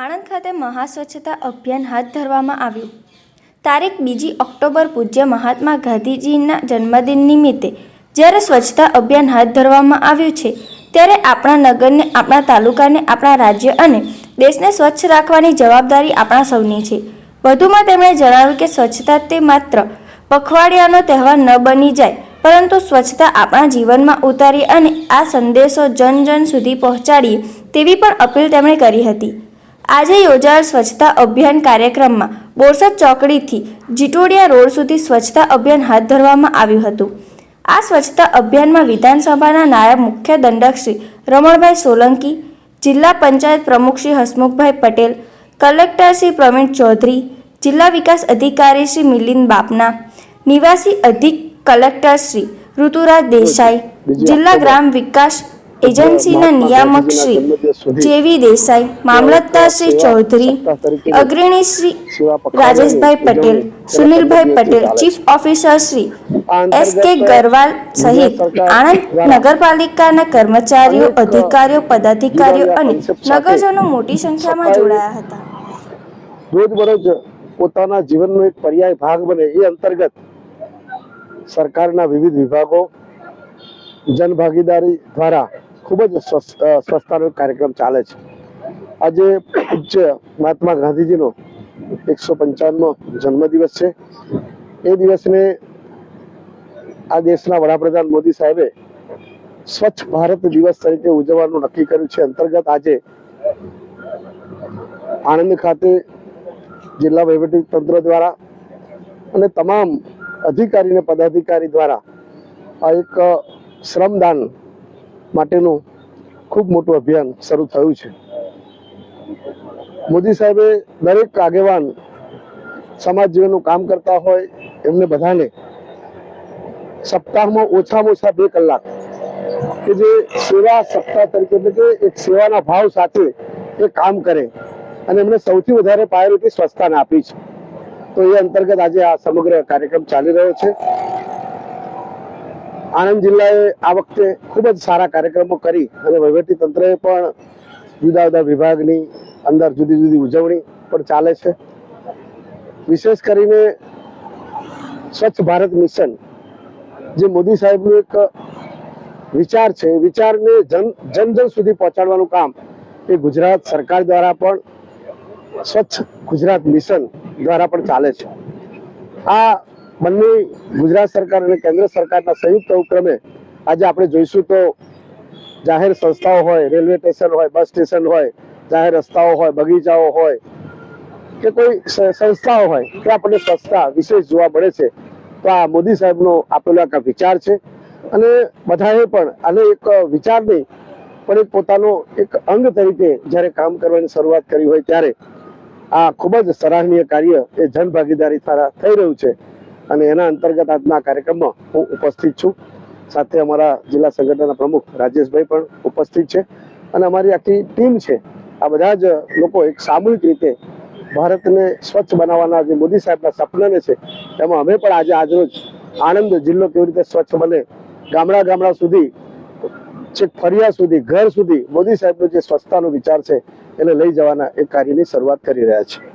ખાતે મહાસ્વચ્છતા અભિયાન હાથ ધરવામાં આવ્યું. તારીખ બીજી ઓક્ટોબર પૂજ્ય મહાત્મા ગાંધીજીના જન્મદિન નિમિત્તે જ્યારે સ્વચ્છતા અભિયાન હાથ ધરવામાં આવ્યું છે, ત્યારે આપણા નગરને, આપણા તાલુકાને, આપણા રાજ્ય અને દેશને સ્વચ્છ રાખવાની જવાબદારી આપણા સૌની છે. વધુમાં તેમણે જણાવ્યું કે સ્વચ્છતા તે માત્ર પખવાડિયાનો તહેવાર ન બની જાય, પરંતુ સ્વચ્છતા આપણા જીવનમાં ઉતારી અને આ સંદેશો જન જન સુધી પહોંચાડીએ તેવી પણ અપીલ તેમણે કરી હતી. આજે યોજાયેલ સ્વચ્છતા અભિયાન કાર્યક્રમમાં બોરસદ ચોકડીથી જીટોડિયા રોડ સુધી સ્વચ્છતા અભિયાન હાથ ધરવામાં આવ્યું હતું. આ સ્વચ્છતા અભિયાનમાં વિધાનસભાના નાયબ મુખ્ય દંડક શ્રી રમણભાઈ સોલંકી જિલ્લા પંચાયત પ્રમુખ શ્રી હસમુખભાઈ પટેલ કલેક્ટર શ્રી પ્રવીણ ચૌધરી જિલ્લા વિકાસ અધિકારી શ્રી મિલિંદ બાપના નિવાસી અધિક કલેક્ટર શ્રી ઋતુરાજ દેસાઈ જિલ્લા ગ્રામ વિકાસ એજન્સીના નિયામક શ્રી જેવી દેસાઈ મામલતદાર શ્રી ચૌધરી અગ્રણી Shri Rajeshbhai Patel Sunilbhai Patel chief officer Shri S K Garwal સહિત આણંદ નગરપાલિકાના કર્મચારીઓ અધિકારીઓ પદાધિકારીઓ અને નગરજનો મોટી સંખ્યામાં જોડાયા હતા. રોજબરોજ પોતાના જીવનનો એક પર્યાય ભાગ બને. એ અંતર્ગત સરકારના વિવિધ વિભાગો જનભાગીદારી દ્વારા ખૂબ જ સ્વચ્છતાનો કાર્યક્રમ ચાલે છે. આજે પૂજ્ય મહાત્મા ગાંધીજીનો એકસો પંચાવનમો જન્મદિવસ છે. એ દિવસને આ દેશના વડાપ્રધાન મોદી સાહેબે સ્વચ્છ ભારત દિવસ તરીકે ઉજવવાનું નક્કી કર્યું છે. અંતર્ગત આજે આણંદ ખાતે જિલ્લા વહીવટી તંત્ર દ્વારા અને તમામ અધિકારી અને પદાધિકારી દ્વારા આ એક શ્રમદાન માટેનું ખૂબ મોટું અભિયાન શરૂ થયું છે. મોદી સાહેબે દરેક આગેવાન સમાજ જીવનનું કામ કરતા હોય એમને બધાને સપ્તાહમાં ઓછામાં ઓછા બે કલાક કે જે સેવા સપ્તાહ તરીકે એટલે કે એક સેવાના ભાવ સાથે એ કામ કરે અને એમણે સૌથી વધારે પ્રાયોરિટી સ્વચ્છતાને આપી છે. તો એ અંતર્ગત આજે આ સમગ્ર કાર્યક્રમ ચાલી રહ્યો છે. આણંદ જિલ્લાએ આ વખતે ખૂબ જ સારા કાર્યક્રમો કરી અને તંત્રએ પણ જુદા જુદા વિભાગની અંદર જુદી જુદી ઉજવણી પણ ચાલે છે. વિશેષ કરીને સ્વચ્છ ભારત મિશન જે મોદી સાહેબનું એક વિચાર છે. વિચારને જન જન સુધી પહોંચાડવાનું કામ એ ગુજરાત સરકાર દ્વારા પણ સ્વચ્છ ગુજરાત મિશન દ્વારા પણ ચાલે છે. આ બંને ગુજરાત સરકાર અને કેન્દ્ર સરકારના સંયુક્ત ઉપક્રમે આજે આપણે જોઈશું તો જાહેર સંસ્થાઓ હોય, રેલવે સ્ટેશન હોય, બસ સ્ટેશન હોય, જાહેર રસ્તાઓ હોય, બગીચાઓ હોય, કે કોઈ સંસ્થાઓ હોય, કે આપણને સંસ્થા વિશેષ જોવા મળે છે, તો આ મોદી સાહેબનો આપેલો એક વિચાર છે. અને બધાએ પણ આને એક વિચાર નહીં, પણ એક પોતાનો એક અંગ તરીકે જ્યારે કામ કરવાની શરૂઆત કરી હોય ત્યારે આ ખૂબ જ સરાહનીય કાર્ય એ જન ભાગીદારી દ્વારા થઈ રહ્યું છે. અને એના અંતર્ગત આજના કાર્યક્રમમાં હું ઉપસ્થિત છું. સાથે અમારા જિલ્લા સંગઠનના પ્રમુખ રાજેશભાઈ પણ ઉપસ્થિત છે. અને અમારી આખી ટીમ છે. આ બધા જ લોકો એક સામૂહિક રીતે ભારતને સ્વચ્છ બનાવવાના જે મોદી સાહેબના સપનાને છે, એમાં અમે પણ આજે આજરોજ આણંદ જિલ્લો કેવી રીતે સ્વચ્છ બને, ગામડા ગામડા સુધી છેક ફરિયા સુધી, ઘર સુધી મોદી સાહેબનો જે સ્વચ્છતાનો વિચાર છે, એને લઈ જવાના એ કાર્યની શરૂઆત કરી રહ્યા છે